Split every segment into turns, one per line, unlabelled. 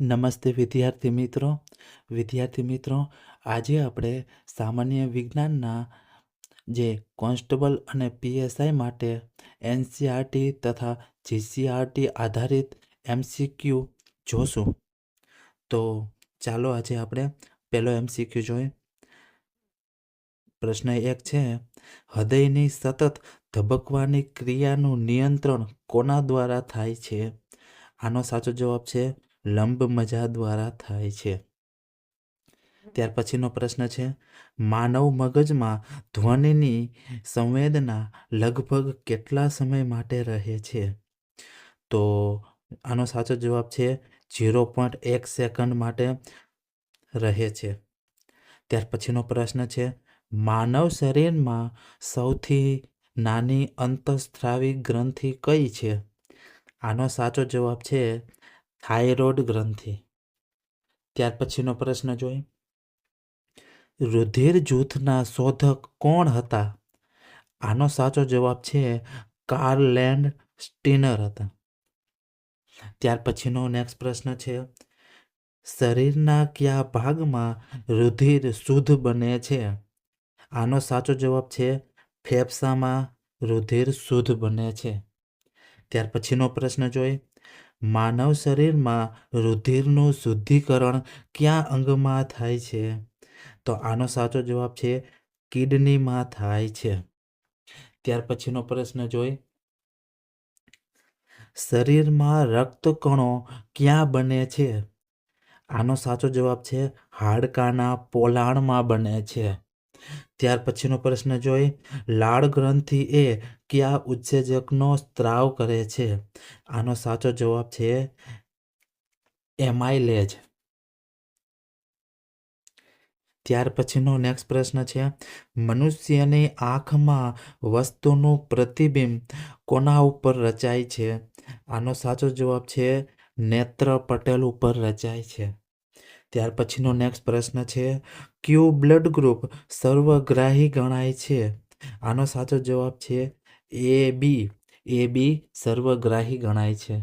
નમસ્તે વિદ્યાર્થી મિત્રો. વિદ્યાર્થી મિત્રો, આજે આપણે સામાન્ય વિજ્ઞાનના જે કોન્સ્ટેબલ અને પીએસઆઈ માટે એનસીઆરટી તથા જીસીઆરટી આધારિત એમસીક્યુ જોશું. તો ચાલો આજે આપણે પહેલો એમસીક્યુ જોઈએ. પ્રશ્ન એક છે, હૃદયની સતત ધબકવાની ક્રિયાનું નિયંત્રણ કોના દ્વારા થાય છે? આનો સાચો જવાબ છે લંબ મજા દ્વારા થાય છે. ત્યાર પછીનો પ્રશ્ન છે, માનવ મગજમાં ધ્વનિની સંવેદના લગભગ કેટલા સમય માટે રહે છે? તો આનો સાચો જવાબ છે, ઝીરો પોઈન્ટ એક સેકન્ડ માટે રહે છે. ત્યાર પછીનો પ્રશ્ન છે, માનવ શરીરમાં સૌથી નાની અંતઃસ્ત્રાવી ગ્રંથિ કઈ છે? આનો સાચો જવાબ છે થાઇરોઇડ ગ્રંથિ. ત્યાર પછીનો પ્રશ્ન જોઈ રુધિર જૂથના શોધક કોણ હતા? આનો સાચો જવાબ છે કાર્લેન્ડ સ્ટીનર હતા. ત્યાર પછીનો નેક્સ્ટ પ્રશ્ન છે, શરીરના કયા ભાગમાં રુધિર શુદ્ધ બને છે? આનો સાચો જવાબ છે, ફેફસામાં રુધિર શુદ્ધ બને છે. ત્યાર પછીનો પ્રશ્ન જોઈ માનવ શરીરમાં રુધિરનું શુદ્ધિકરણ કયા અંગમાં થાય છે? તો આનો સાચો જવાબ છે, કિડનીમાં થાય છે. ત્યાર પછીનો પ્રશ્ન જોઈ. શરીરમાં રક્તકણો ક્યાં બને છે? આનો સાચો જવાબ છે, હાડકાના પોલાણમાં બને છે. ત્યાર પછીનો પ્રશ્ન જોઈ લાળ ગ્રંથિ એ કયા ઉત્સેજકનો સ્ત્રાવ કરે છે? આનો સાચો જવાબ છે એમાઇલેજ ત્યાર પછીનો નેક્સ્ટ પ્રશ્ન છે, મનુષ્યની આંખમાં વસ્તુનું પ્રતિબિંબ કોના ઉપર રચાય છે? આનો સાચો જવાબ છે નેત્ર પટેલ ઉપર રચાય છે. ત્યાર પછીનો નેક્સ્ટ પ્રશ્ન છે, ક્યુ બ્લડ ગ્રુપ સર્વગ્રાહી ગણાય છે? આનો સાચો જવાબ છે, એ બી એ બી સર્વગ્રાહી ગણાય છે.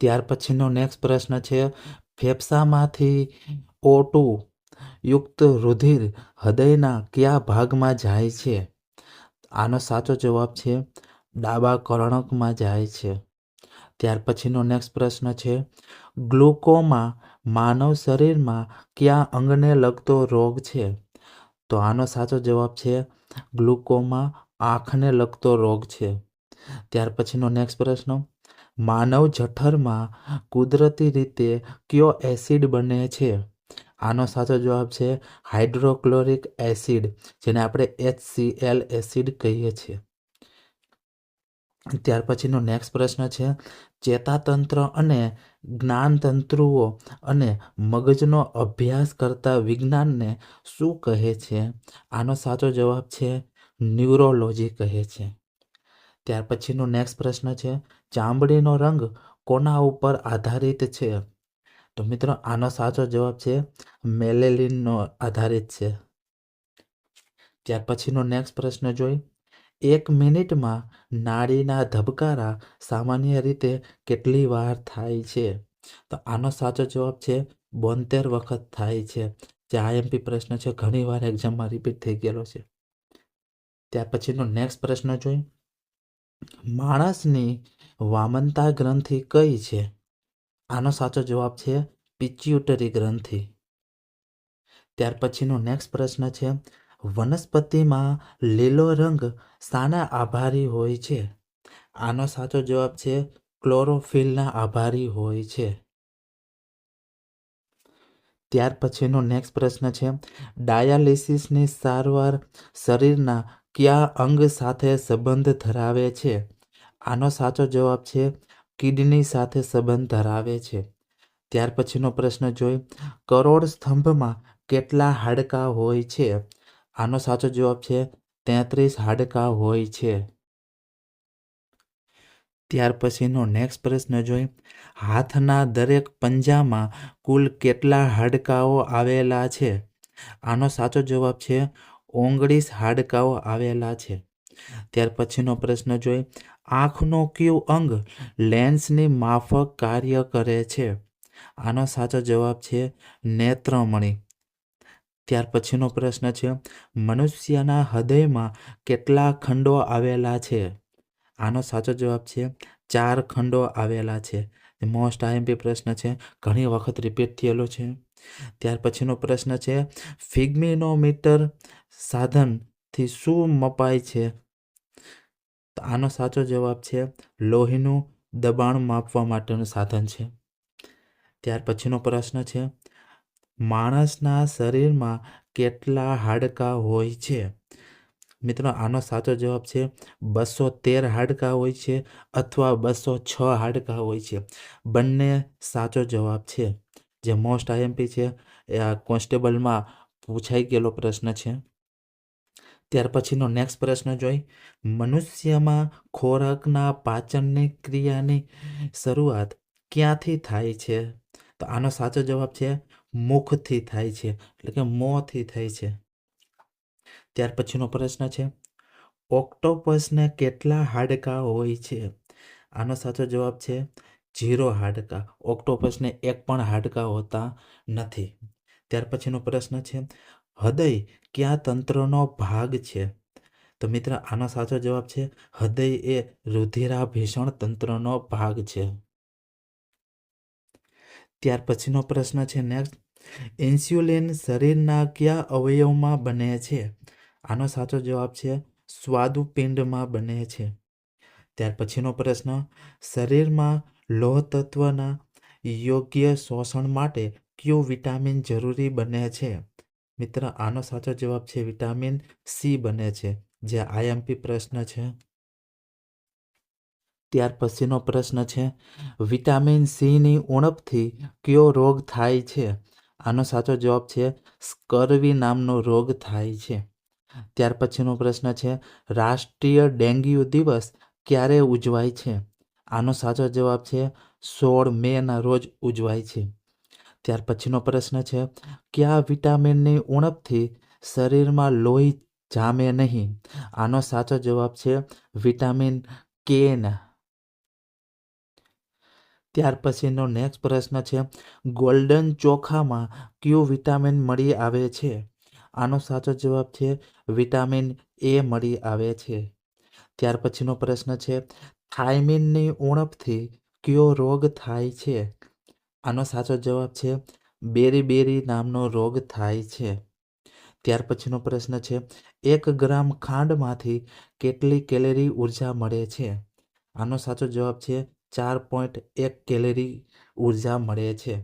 ત્યાર પછીનો નેક્સ્ટ પ્રશ્ન છે, ફેફસામાંથી ઓ ટુ યુક્ત રુધિર હૃદયના કયા ભાગમાં જાય છે? આનો સાચો જવાબ છે, ડાબા કર્ણકમાં જાય છે. ત્યાર પછીનો નેક્સ્ટ પ્રશ્ન છે, ગ્લુકોમા માનવ શરીરમાં કયા અંગને લગતો રોગ છે? તો આનો સાચો જવાબ છે, ગ્લુકોમા આંખને લગતો રોગ છે. ત્યાર પછીનો નેક્સ્ટ પ્રશ્ન, માનવ જઠરમાં કુદરતી રીતે કયો એસિડ બને છે? આનો સાચો જવાબ છે હાઇડ્રોક્લોરિક એસિડ જેને આપણે એચસીએલ એસિડ કહીએ છીએ. ત્યાર પછીનો નેક્સ્ટ પ્રશ્ન છે, ચેતાતંત્ર અને જ્ઞાનતંત્રુઓ અને મગજનો અભ્યાસ કરતા વિજ્ઞાનને શું કહે છે? આનો સાચો જવાબ છે, ન્યુરોલોજી કહે છે. ત્યાર પછીનો નેક્સ્ટ પ્રશ્ન છે, ચામડીનો રંગ કોના ઉપર આધારિત છે? તો મિત્રો, આનો સાચો જવાબ છે, મેલેલિનનો આધારિત છે. ત્યાર પછીનો નેક્સ્ટ પ્રશ્ન જોઈ એક મિનિટમાં નાડીના ધબકારા સામાન્ય રીતે કેટલી વાર થાય છે? તો આનો સાચો જવાબ છે, બોતેર વખત થાય છે. જે આઈએમપી પ્રશ્ન છે, ઘણી વાર એક્ઝામમાં રિપીટ થઈ ગયેલો છે. ત્યાર પછીનો નેક્સ્ટ પ્રશ્ન જોઈ. માણસની વામનતા ગ્રંથિ કઈ છે? આનો સાચો જવાબ છે પિચ્યુટરી ગ્રંથિ. ત્યાર પછીનો નેક્સ્ટ પ્રશ્ન છે વનસ્પતિમાં લીલો રંગ શાના આભારી હોય છે. આનો સાચો જવાબ છે ક્લોરોફિલના આભારી હોય છે. ત્યાર પછીનો નેક્સ્ટ પ્રશ્ન છે, ડાયાલિસિસની સારવાર શરીરના કયા અંગ સાથે સંબંધ ધરાવે છે? આનો સાચો જવાબ છે, કિડની સાથે સંબંધ ધરાવે છે. ત્યાર પછીનો પ્રશ્ન જોઈ કરોડ સ્તંભમાં કેટલા હાડકાં હોય છે? આનો સાચો જવાબ છે તેત્રીસ હાડકાં હોય છે. ત્યાર પછીનો નેક્સ્ટ પ્રશ્ન જોઈ. હાથના દરેક પંજામાં કુલ કેટલા હાડકાઓ આવેલા છે? આનો સાચો જવાબ છે ઓગણીસ હાડકાઓ આવેલા છે. ત્યાર પછીનો પ્રશ્ન જોઈ. આંખનો કયું અંગ લેન્સની માફક કાર્ય કરે છે? આનો સાચો જવાબ છે નેત્રમણી. ત્યાર પછીનો પ્રશ્ન છે, મનુષ્યના હૃદયમાં કેટલા ખંડો આવેલા છે? આનો સાચો જવાબ છે, ચાર ખંડો આવેલા છે. મોસ્ટ આઈએમપી પ્રશ્ન છે, ઘણી વખત રિપીટ થયેલો છે. ત્યાર પછીનો પ્રશ્ન છે, ફિગ્મિનોમીટર સાધનથી શું મપાય છે? આનો સાચો જવાબ છે, લોહીનું દબાણ માપવા માટેનું સાધન છે. ત્યાર પછીનો પ્રશ્ન છે માણસના શરીરમાં કેટલા હાડકાં હોય છે? મિત્રો, આનો સાચો જવાબ છે બસો તેર હાડકાં હોય છે અથવા બસો છ હાડકાં હોય છે. બંને સાચો જવાબ છે. જે મોસ્ટ આઈએમપી છે, એ આ કોન્સ્ટેબલમાં પૂછાઈ ગયેલો પ્રશ્ન છે. ત્યાર પછીનો નેક્સ્ટ પ્રશ્ન જોઈ. મનુષ્યમાં ખોરાકના પાચનની ક્રિયાની શરૂઆત ક્યાંથી થાય છે? તો આનો સાચો જવાબ છે મુખથી થાય છે, એટલે કે મોંથી થાય છે. ત્યાર પછીનો પ્રશ્ન છે, ઓક્ટોપસને કેટલા હાડકાં હોય છે? આનો સાચો જવાબ છે, ઝીરો હાડકાં. ઓક્ટોપસને એક પણ હાડકાં હોતા નથી. ત્યાર પછીનો પ્રશ્ન છે, હૃદય કયા તંત્રનો ભાગ છે? તો મિત્ર, આનો સાચો જવાબ છે, હૃદય એ રુધિરાભીષણ તંત્રનો ભાગ છે. ત્યાર પછીનો પ્રશ્ન છે નેક્સ્ટ ઇન્સ્યુલિન શરીરના કયા અવયવમાં બને છે? આનો સાચો જવાબ છે, સ્વાદુપિંડમાં બને છે. ત્યાર પછીનો પ્રશ્ન, શરીરમાં લોહ તત્વના યોગ્ય શોષણ માટે કયું વિટામિન જરૂરી બને છે? મિત્ર, આનો સાચો જવાબ છે, વિટામિન સી બને છે, જે આઈએમપી પ્રશ્ન છે. ત્યાર પછીનો પ્રશ્ન છે, વિટામિન સીની ઉણપથી કયો રોગ થાય છે? આનો સાચો જવાબ છે, સ્કર્વી નામનો રોગ થાય છે. ત્યાર પછીનો પ્રશ્ન છે, રાષ્ટ્રીય ડેન્ગ્યુ દિવસ ક્યારે ઉજવાય છે? આનો સાચો જવાબ છે, સોળ મેના રોજ ઉજવાય છે. ત્યાર પછીનો પ્રશ્ન છે, કયા વિટામિનની ઉણપથી શરીરમાં લોહી જામે નહીં? આનો સાચો જવાબ છે, વિટામિન કેના ત્યાર પછીનો નેક્સ્ટ પ્રશ્ન છે ગોલ્ડન ચોખામાં કયું વિટામિન મળી આવે છે? આનો સાચો જવાબ છે વિટામિન એ મળી આવે છે. ત્યાર પછીનો પ્રશ્ન છે થાઇમિનની ઉણપથી કયો રોગ થાય છે? આનો સાચો જવાબ છે બેરી બેરી નામનો રોગ થાય છે. ત્યાર પછીનો પ્રશ્ન છે, એક ગ્રામ ખાંડમાંથી કેટલી કેલેરી ઊર્જા મળે છે? આનો સાચો જવાબ છે ચાર પોઈન્ટ એક કેલેરી ઊર્જા મળે છે.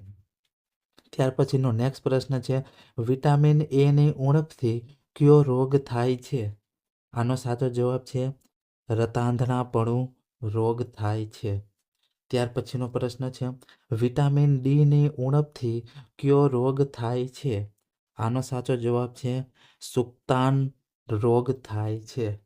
ત્યાર પછીનો નેક્સ્ટ પ્રશ્ન છે વિટામિન એની ઉણપથી કયો રોગ થાય છે? આનો સાચો જવાબ છે, રતાંધણાપણું રોગ થાય છે. ત્યાર પછીનો પ્રશ્ન છે વિટામિન ડીની ઉણપથી કયો રોગ થાય છે? આનો સાચો જવાબ છે, સુક્તાન રોગ થાય છે.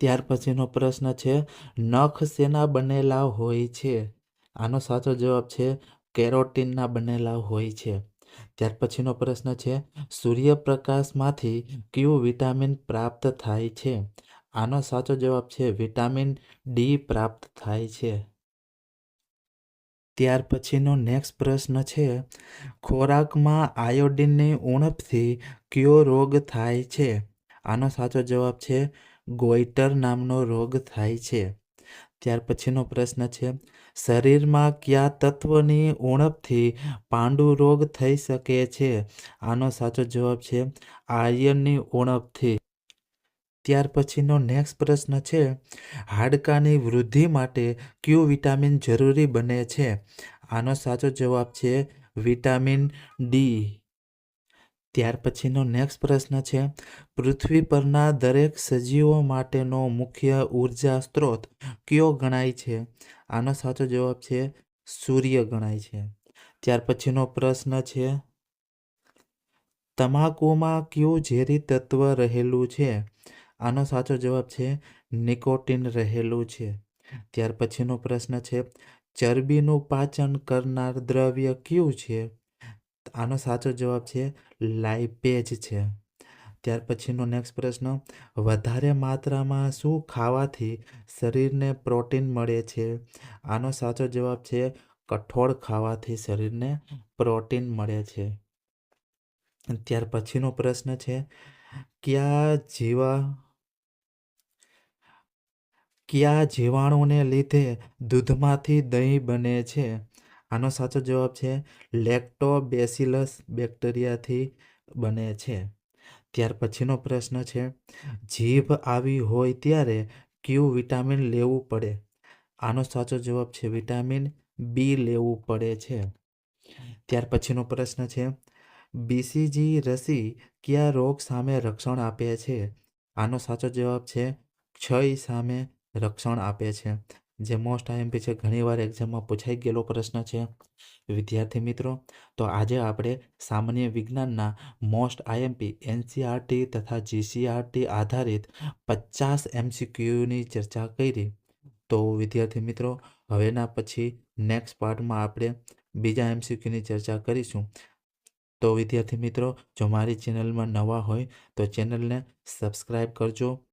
ત્યાર પછીનો પ્રશ્ન છે, નખ શેના બનેલા હોય છે? આનો સાચો જવાબ છે, કેરોટીનના બનેલા હોય છે. ત્યાર પછીનો પ્રશ્ન છે, સૂર્યપ્રકાશમાંથી કયું વિટામિન પ્રાપ્ત થાય છે? આનો સાચો જવાબ છે, વિટામિન ડી પ્રાપ્ત થાય છે. ત્યાર પછીનો નેક્સ્ટ પ્રશ્ન છે, ખોરાકમાં આયોડિનની ઉણપથી કયો રોગ થાય છે? આનો સાચો જવાબ છે ગોઈટર નામનો રોગ થાય છે. ત્યાર પછીનો પ્રશ્ન છે, શરીરમાં કયા તત્વની ઉણપથી પાંડુ રોગ થઈ શકે છે? આનો સાચો જવાબ છે આયર્નની ઉણપથી. ત્યાર પછીનો નેક્સ્ટ પ્રશ્ન છે, હાડકાની વૃદ્ધિ માટે ક્યુ વિટામિન જરૂરી બને છે? આનો સાચો જવાબ છે, વિટામિન ડી. ત્યાર પછીનો નેક્સ્ટ પ્રશ્ન છે, પૃથ્વી પરના દરેક સજીવો માટેનો મુખ્ય ઊર્જા સ્ત્રોત કયો ગણાય છે? આનો સાચો જવાબ છે, સૂર્ય ગણાય છે. ત્યાર પછીનો પ્રશ્ન છે, તમાકુમાં કયું ઝેરી તત્વ રહેલું છે? આનો સાચો જવાબ છે, નિકોટિન રહેલું છે. ત્યાર પછીનો પ્રશ્ન છે, ચરબીનું પાચન કરનાર દ્રવ્ય કયું છે? આનો સાચો જવાબ છે લાઇપેજ છે. ત્યાર પછીનો નેક્સ્ટ પ્રશ્ન, વધારે માત્રામાં શું ખાવાથી શરીરને પ્રોટીન મળે છે? આનો સાચો જવાબ છે, કઠોળ ખાવાથી શરીરને પ્રોટીન મળે છે. ત્યાર પછીનો પ્રશ્ન છે, કયા જીવા, કયા જીવાણુને લીધે દૂધમાંથી દહીં બને છે? આનો સાચો જવાબ છે, લેક્ટોબેસિલસ બેક્ટેરિયાથી બને છે. ત્યાર પછીનો પ્રશ્ન છે, જીભ આવી હોય ત્યારે કયું વિટામિન લેવું પડે? આનો સાચો જવાબ છે, વિટામિન બી લેવું પડે છે. ત્યાર પછીનો પ્રશ્ન છે, બીસીજી રસી કયા રોગ સામે રક્ષણ આપે છે? આનો સાચો જવાબ છે, ક્ષય સામે રક્ષણ આપે છે. જે મોસ્ટ આઈએમપી છે, ઘણીવાર એક્ઝામમાં પૂછાઈ ગયેલો પ્રશ્ન છે. વિદ્યાર્થી મિત્રો, તો આજે આપણે સામાન્ય વિજ્ઞાનના મોસ્ટ આઈએમપી એનસીઆરટી તથા જીસીઆરટી આધારિત પચાસ એમસીક્યુની ચર્ચા કરી. તો વિદ્યાર્થી મિત્રો, હવેના પછી નેક્સ્ટ પાર્ટમાં આપણે બીજા એમસીક્યુની ચર્ચા કરીશું. તો વિદ્યાર્થી મિત્રો, જો મારી ચેનલમાં નવા હોય તો ચેનલને સબસ્ક્રાઈબ કરજો.